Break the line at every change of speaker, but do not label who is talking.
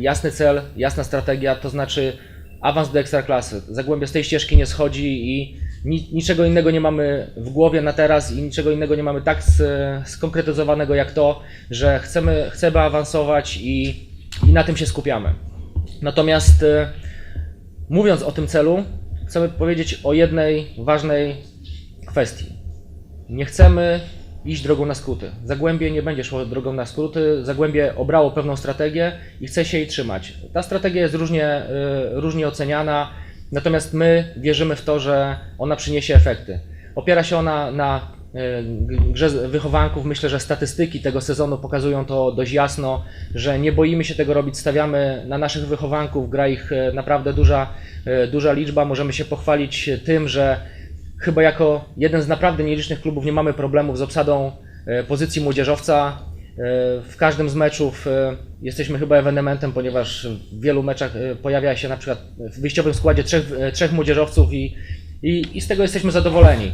Jasny cel, jasna strategia, to znaczy awans do ekstraklasy. Zagłębie z tej ścieżki nie schodzi i ni, niczego innego nie mamy w głowie na teraz i niczego innego nie mamy tak skonkretyzowanego jak to, że chcemy, chcemy awansować i, i na tym się skupiamy. Natomiast e, mówiąc o tym celu, chcemy powiedzieć o jednej ważnej kwestii. Nie chcemy iść drogą na skróty. Zagłębie nie będzie szło drogą na skróty. Zagłębie obrało pewną strategię i chce się jej trzymać. Ta strategia jest różnie, y, różnie oceniana, natomiast my wierzymy w to, że ona przyniesie efekty. Opiera się ona na y, grze wychowanków. Myślę, że statystyki tego sezonu pokazują to dość jasno, że nie boimy się tego robić. Stawiamy na naszych wychowanków, gra ich y, naprawdę duża, duża liczba. Możemy się pochwalić tym, że chyba jako jeden z naprawdę nielicznych klubów nie mamy problemów z obsadą e, pozycji młodzieżowca. E, W każdym z meczów e, jesteśmy chyba ewenementem, ponieważ w wielu meczach pojawia się na przykład w wyjściowym składzie trzech, trzech młodzieżowców i, i, i z tego jesteśmy zadowoleni.